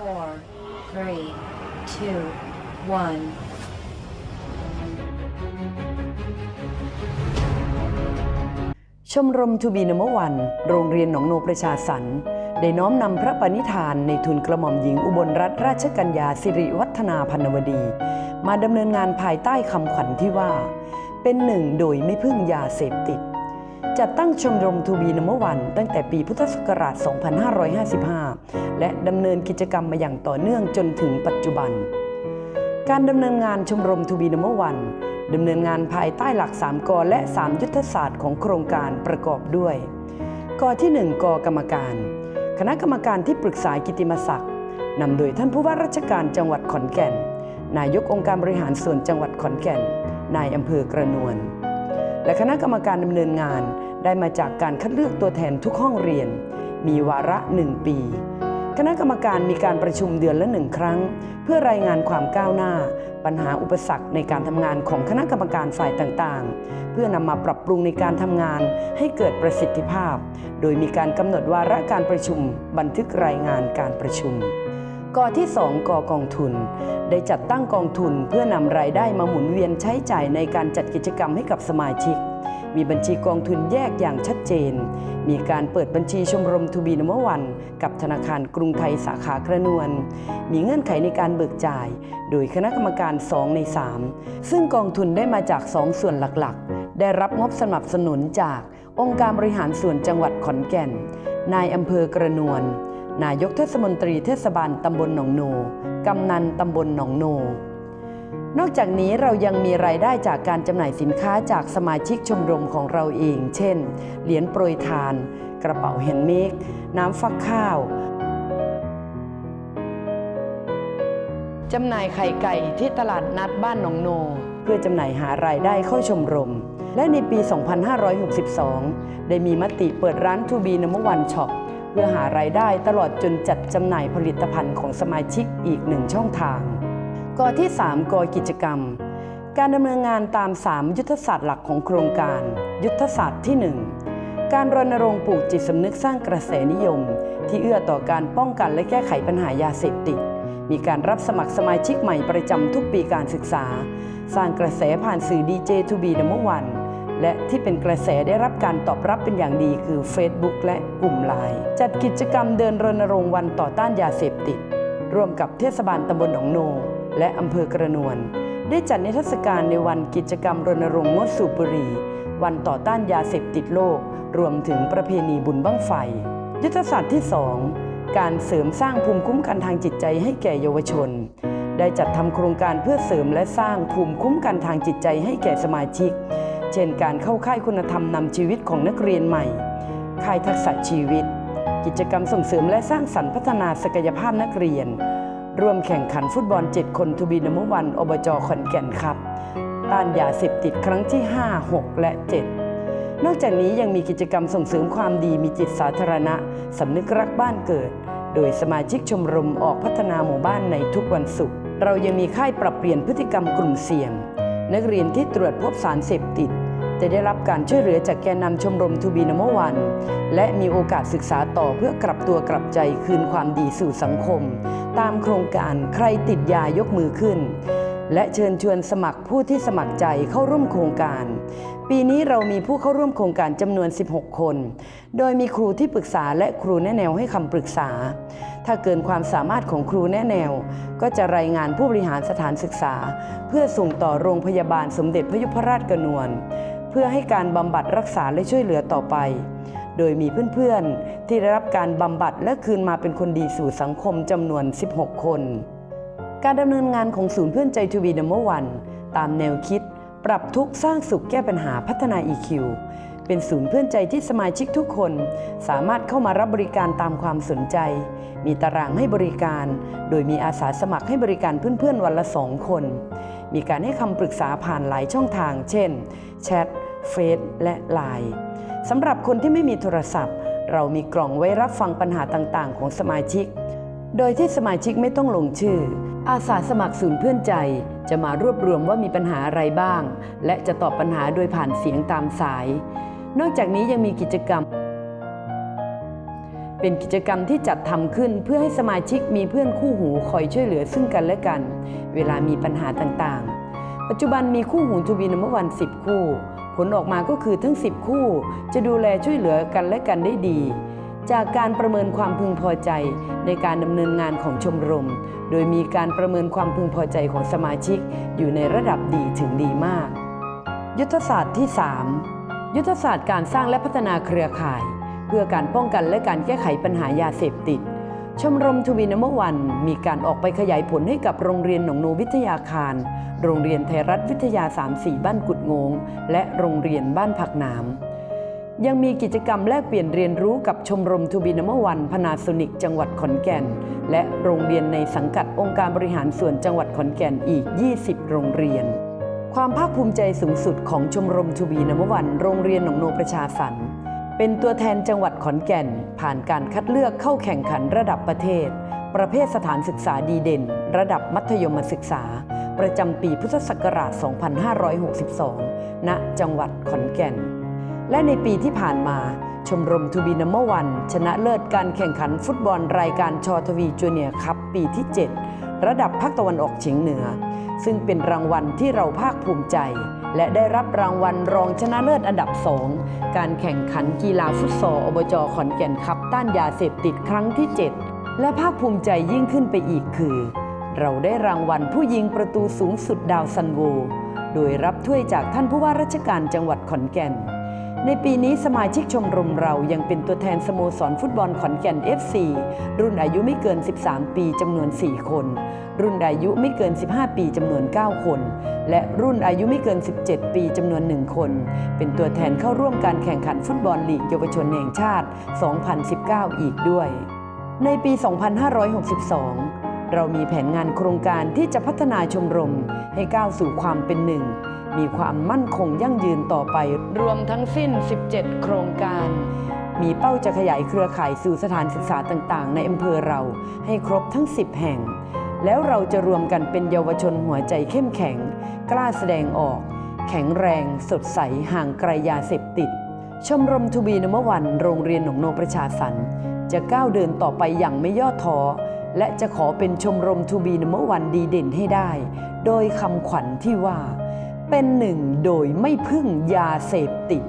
four, three, two, one. ชมรมทูบีนมวัน โรงเรียนหนองโนประชาสรรค์ได้น้อมนำพระปณิธานในทุนกระหม่อมหญิงอุบลรัตนราชกัญญาสิริวัฒนาพันวดี มาดำเนินงานภายใต้คำขวัญที่ว่า เป็นหนึ่งโดยไม่พึ่งยาเสพติด จัดตั้งชมรมทูบีนมวันตั้งแต่ปีพุทธศักราช 2555 และดำเนินกิจกรรมมาอย่างต่อเนื่องจนถึงปัจจุบัน การดำเนินงานชมรมทูบีนมวันดำเนินงานภายใต้หลัก 3กอและ 3 ยุทธศาสตร์ของโครงการประกอบด้วยกอที่ 1กอกรรมการ คณะกรรมการที่ปรึกษากิตติมศักดิ์นำโดยท่านผู้ว่าราชการจังหวัดขอนแก่น นายกองค์การบริหารส่วนจังหวัดขอนแก่น นายอำเภอกระนวล และคณะกรรมการดำเนินงานได้มาจากการคัดเลือกตัวแทนทุกห้องเรียน มีวาระหนึ่งปี คณะกรรมการมีการประชุมเดือนละหนึ่งครั้ง เพื่อรายงานความก้าวหน้า ปัญหาอุปสรรคในการทำงานของคณะกรรมการฝ่ายต่างๆ เพื่อนำมาปรับปรุงในการทำงานให้เกิดประสิทธิภาพ โดยมีการกำหนดวาระการประชุม บันทึกรายงานการประชุม กอที่ 2กอกองทุน ได้จัดตั้งกองทุนเพื่อนำรายได้มาหมุนเวียนใช้จ่ายในการจัดกิจกรรมให้กับสมาชิก มีบัญชีกองทุนแยกอย่างชัดเจน มีการเปิดบัญชีชมรมทูบีนมวัน กับธนาคารกรุงไทยสาขากระนวล มีเงื่อนไขในการเบิกจ่าย โดยคณะกรรมการ 2 ใน 3 ซึ่งกองทุนได้มาจาก 2 ส่วนหลักๆ ได้รับงบสนับสนุนจากองค์การบริหารส่วนจังหวัดขอนแก่น นายอำเภอกระนวล นายกเทศมนตรีเทศบาลตำบลหนองโนกำนันตำบลหนองโน นอกจากนี้เรายังมีรายได้จากการจำหน่ายสินค้าจากสมาชิกชมรมของเราเอง เช่น เหรียญโปรยทาน กระเป๋าแฮนด์เมกน้ำฟักข้าวจำหน่ายไข่ไก่ที่ตลาดนัดบ้านหนองโน เพื่อจำหน่ายหารายได้เข้าชมรม และในปี 2562 ได้มีมติเปิดร้านทูบีนมวันช็อป เพื่อหารายได้ตลอดจนจัดจำหน่ายผลิตภัณฑ์ของสมาชิกอีกหนึ่งช่องทางกอที่ 3กอกิจกรรม การดำเนินงานตาม 3 ยุทธศาสตร์หลักของโครงการ ยุทธศาสตร์ที่ 1 การรณรงค์ปลูกจิตสำนึกสร้างกระแสนิยม ที่เอื้อต่อการป้องกันและแก้ไขปัญหายาเสพติดมีการรับสมัครสมาชิกใหม่ประจำทุกปีการศึกษา สร้างกระแสผ่านสื่อ DJ to be number one และที่เป็นกระแสได้รับการตอบรับเป็นอย่างดีคือ Facebook และกลุ่มไลน์จัดกิจกรรมเดินรณรงค์วันต่อต้านยาเสพติด ร่วมกับเทศบาลตำบลหนองโน และอำเภอกระนวลได้จัดนิทรรศการในวันกิจกรรมรณรงค์งดสูบบุหรี่วันต่อต้านยาเสพติดโลก รวมถึงประเพณีบุญบั้งไฟ ยุทธศาสตร์ที่ 2 การเสริมสร้างภูมิคุ้มกันทางจิตใจให้แก่เยาวชน ได้จัดทำโครงการเพื่อเสริมและสร้างภูมิคุ้มกันทางจิตใจให้แก่สมาชิก เช่นการเข้าค่ายคุณธรรมนำชีวิตของนักเรียนใหม่ ค่ายทักษะชีวิต กิจกรรมส่งเสริมและสร้างสรรค์พัฒนาศักยภาพนักเรียน ร่วมแข่งขันฟุตบอล 7 คนทูบีนมวันอบจขอนแก่นครับ ต้านยาเสพติดครั้งที่ 5 6 และ 7 นอกจากนี้ยังมีกิจกรรมส่งเสริมความดีมีจิตสาธารณะสำนึกรักบ้านเกิด โดยสมาชิกชมรมออกพัฒนาหมู่บ้านในทุกวันศุกร์เรายังมีค่ายปรับเปลี่ยนพฤติกรรมกลุ่มเสี่ยงนักเรียนที่ตรวจพบสารเสพติด จะได้รับการช่วยเหลือจากแกนนำชมรมทูบีนมวัน และมีโอกาสศึกษาต่อเพื่อกลับตัวกลับใจคืนความดีสู่สังคม ตามโครงการใครติดยายกมือขึ้น และเชิญชวนสมัครผู้ที่สมัครใจเข้าร่วมโครงการ ปีนี้เรามีผู้เข้าร่วมโครงการจำนวน 16 คน โดยมีครูที่ปรึกษาและครูแนะแนวให้คำปรึกษา ถ้าเกินความสามารถของครูแนะแนว ก็จะรายงานผู้บริหารสถานศึกษา เพื่อส่งต่อโรงพยาบาลสมเด็จพระยุพราชกนวล เพื่อให้การบำบัดรักษาและช่วยเหลือต่อไป โดยมีเพื่อนๆ ที่ได้รับการบำบัดและคืนมาเป็นคนดีสู่สังคมจำนวน 16 คน การดำเนินงานของศูนย์เพื่อนใจทูบีนัมเบอร์วันตามแนวคิด ปรับทุกข์สร้างสุขแก้ปัญหาพัฒนา EQ เป็นศูนย์เพื่อนใจที่สมาชิกทุกคน สามารถเข้ามารับบริการตามความสนใจ มีตารางให้บริการ โดยมีอาสาสมัครให้บริการเพื่อนๆวันละสองคน มีการให้คำปรึกษาผ่านหลายช่องทาง เช่นแชทเฟซและไลน์สำหรับคนที่ไม่มีโทรศัพท์ เรามีกล่องไว้รับฟังปัญหาต่างๆ ของสมาชิก โดยที่สมาชิกไม่ต้องลงชื่อ อาสาสมัครศูนย์เพื่อนใจ จะมารวบรวมว่ามีปัญหาอะไรบ้าง และจะตอบปัญหาโดยผ่านเสียงตามสาย นอกจากนี้ยังมีกิจกรรม เป็นกิจกรรมที่จัดทำขึ้นเพื่อให้สมาชิกมีเพื่อนคู่หูคอยช่วยเหลือซึ่งกันและกัน เวลามีปัญหาต่างๆ ปัจจุบันมีคู่หูทูบีนัมวัน 10 คู่ ผลออกมาก็คือทั้ง 10 คู่ จะดูแลช่วยเหลือกันและกันได้ดี จากการประเมินความพึงพอใจในการดำเนินงานของชมรม โดยมีการประเมินความพึงพอใจของสมาชิก อยู่ในระดับดีถึงดีมาก ยุทธศาสตร์ที่ 3 ยุทธศาสตร์การสร้างและพัฒนาเครือข่าย เพื่อการป้องกันและการแก้ไขปัญหายาเสพติด ชมรมทวีนมวันมีการออกไปขยายผลให้กับโรงเรียนหนองโนวิทยาคาร โรงเรียนไทยรัฐวิทยา 34 บ้านกุดงง และโรงเรียนบ้านผักน้ำยังมีกิจกรรมแลกเปลี่ยนเรียนรู้กับชมรมทูบีนมวันพนาโซนิกจังหวัดขอนแก่น และโรงเรียนในสังกัดองค์การบริหารส่วนจังหวัดขอนแก่นอีก 20 โรงเรียนความภาคภูมิใจสูงสุดของชมรมทูบีนมวัน โรงเรียนหนองโนประชาสรรค์ เป็นตัวแทนจังหวัดขอนแก่น ผ่านการคัดเลือกเข้าแข่งขันระดับประเทศ ประเภทสถานศึกษาดีเด่น ระดับมัธยมศึกษา ประจำปีพุทธศักราช 2562 ณ จังหวัดขอนแก่น และในปีที่ผ่านมาชมรมทูบีนัมเบอร์วันชนะเลิศการแข่งขันฟุตบอลรายการชอทวีจูเนียร์คัพปีที่ 7 ระดับภาคตะวันออกเฉียงเหนือ ซึ่งเป็นรางวัลที่เราภาคภูมิใจ และได้รับรางวัลรองชนะเลิศอันดับสองการแข่งขันกีฬาฟุตซอลอบจขอนแก่นคับต้านยาเสพติดครั้งที่ 7 และภาคภูมิใจยิ่งขึ้นไปอีกคือ เราได้รางวัลผู้ยิงประตูสูงสุดดาวซันโว โดยรับถ้วยจากท่านผู้ว่าราชการจังหวัดขอนแก่น ในปีนี้สมาชิกชมรมเรายังเป็นตัวแทนสโมสรฟุตบอลขอนแก่น FC รุ่นอายุไม่เกิน 13 ปีจำนวน 4 คน รุ่นอายุไม่เกิน 15 ปีจำนวน 9 คน และรุ่นอายุไม่เกิน 17 ปีจำนวน 1 คน เป็นตัวแทนเข้าร่วมการแข่งขันฟุตบอลลีกเยาวชนแห่งชาติ 2019 อีกด้วย ในปี 2562 เรามีแผนงานโครงการที่จะพัฒนาชมรมให้ก้าวสู่ความเป็นหนึ่ง มีความมั่นคงยั่งยืนต่อไป รวมทั้งสิ้น 17 โครงการ มีเป้าจะขยายเครือข่ายสู่สถานศึกษาต่างๆ ในอำเภอเราให้ครบทั้ง 10 แห่ง แล้วเราจะรวมกันเป็นเยาวชนหัวใจเข้มแข็ง กล้าแสดงออก แข็งแรง สดใสห่างไกลยาเสพติด ชมรมทูบีนมวัน โรงเรียนหนองโนประชาสรรค์จะก้าวเดินต่อไปอย่างไม่ย่อท้อ และจะขอเป็นชมรมทูบีนมวันดีเด่นให้ได้ โดยคำขวัญที่ว่า เป็นหนึ่งโดยไม่พึ่งยาเสพติด